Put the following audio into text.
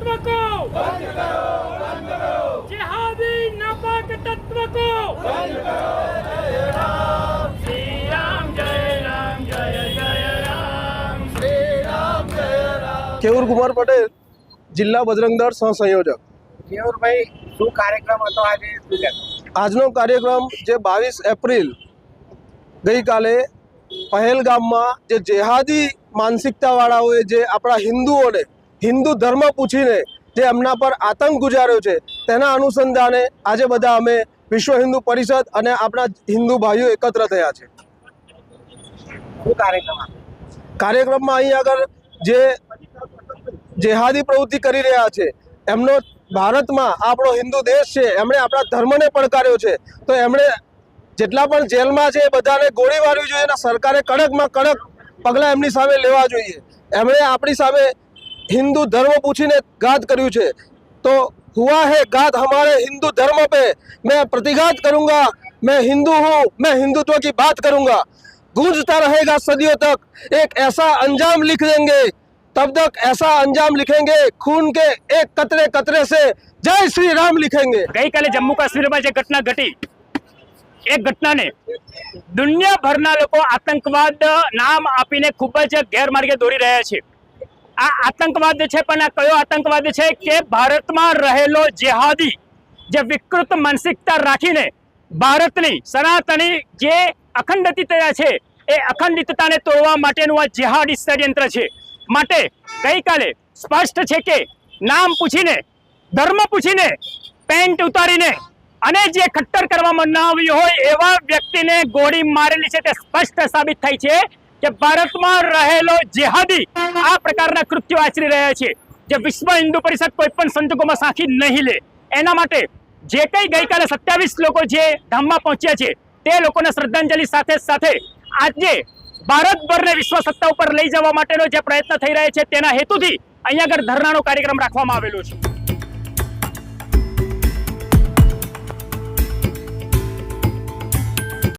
तत्व को बंद करो बंद करो जिहादी नापाक तत्व को बंद करो जय राम श्री राम जय राम जय जय राम श्री राम जय राम કેવુર કુમાર પટેલ જિલ્લા બજરંગ દળ સહસંયોજક. કેવુરભાઈ શું કાર્યક્રમ હતો આજે? આજનો કાર્યક્રમ જે બાવીસ એપ્રિલ ગઈકાલે પહેલગામમાં જે જેહાદી માનસિકતાવાળાઓએ જે આપણા હિન્દુઓને હિન્દુ ધર્મ પૂછીને જે એમના પર આતંક ગુજાર્યો છે તેના અનુસંધાને આજે બધા અમે વિશ્વ હિન્દુ પરિષદ અને આપણા હિન્દુ ભાઈઓ એકત્ર થયા છે? કાર્યક્રમમાં અહીં આગળ જે જેહાદી પ્રવૃત્તિ કરી રહ્યા છે એમનો ભારતમાં આપણો હિન્દુ દેશ છે એમણે આપણા ધર્મને પડકાર્યો છે તો એમણે જેટલા પણ જેલમાં છે એ બધાને ગોળી મારવી જોઈએ અને સરકારે કડકમાં કડક પગલાં એમની સામે લેવા જોઈએ એમણે આપણી સામે હિન્દુ ધર્મ પૂછીને ઘાત કર્યું છે તો હુઆ है घात हमारे हिंदू धर्म पे मैं प्रतिघात करूंगा मैं हिंदू हूँ मैं हिंदुत्व की बात करूंगा गूंजता रहेगा सदियों तक एक ऐसा अंजाम लिख देंगे तब तक ऐसा अंजाम लिखेंगे खून के एक कतरे कतरे से जय श्री राम लिखेंगे ગઈકાલે જમ્મુ કાશ્મીરમાં જે ઘટના ઘટી એ ઘટનાને દુનિયાભરના લોકો આતંકવાદ નામ આપીને ખૂબ જ ગેરમાર્ગે દોરી રહ્યા છે આ આતંકવાદ છે, પણ આ કયો આતંકવાદ છે કે ભારતમાં રહેલો જેહાદી, જે વિકૃત માનસિકતા રાખીને ભારતની સનાતની જે અખંડિતતા છે, એ અખંડિતતાને તોડવા માટેનું આ જેહાદી ષડયંત્ર છે. માટે ગઈકાલે સ્પષ્ટ છે કે નામ પૂછીને, ધર્મ પૂછીને, પેન્ટ ઉતારીને અને જે ખટ્ટર કરવામાં ન આવ્યું હોય એવા વ્યક્તિને ગોળી મારેલી છે તે સ્પષ્ટ સાબિત થાય છે. કે ભારતમાં રહેલો જેહાદી આ પ્રકારના કૃત્યો આચરી રહ્યા છે. જે વિશ્વ હિન્દુ પરિષદ કોઈ પણ સંજોગોમાં સાખી નહીં લે. એના માટે જે કંઈ ગઈકાલે સત્યાવીસ લોકો જે ધામમાં પહોંચ્યા છે, તે લોકોને શ્રદ્ધાંજલિ સાથે સાથે આજે ભારતભરને વિશ્વ સત્તા ઉપર લઈ જવા માટેનો જે પ્રયત્ન થઈ રહ્યા છે, તેના હેતુથી અહીંયા આગળ ધરણાનો કાર્યક્રમ રાખવામાં આવેલો છે.